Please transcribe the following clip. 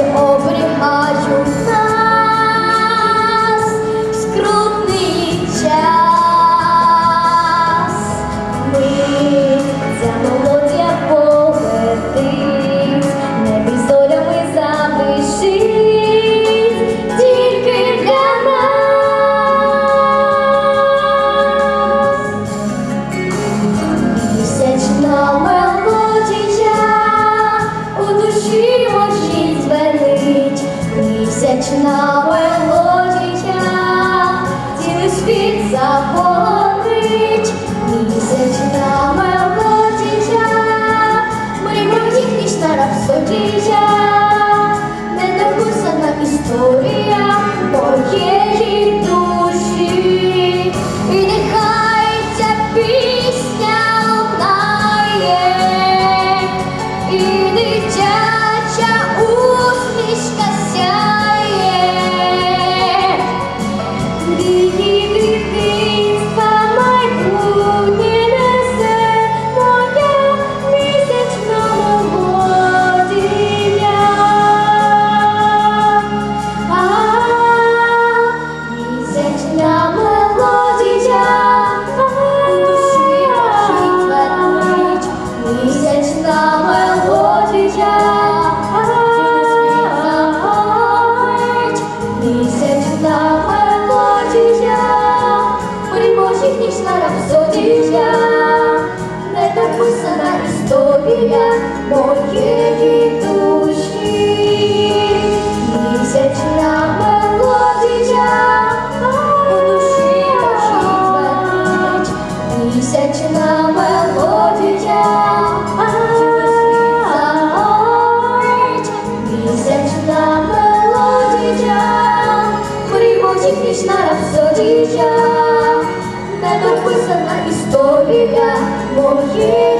you. see me, see. Надія, недописана історія моїх.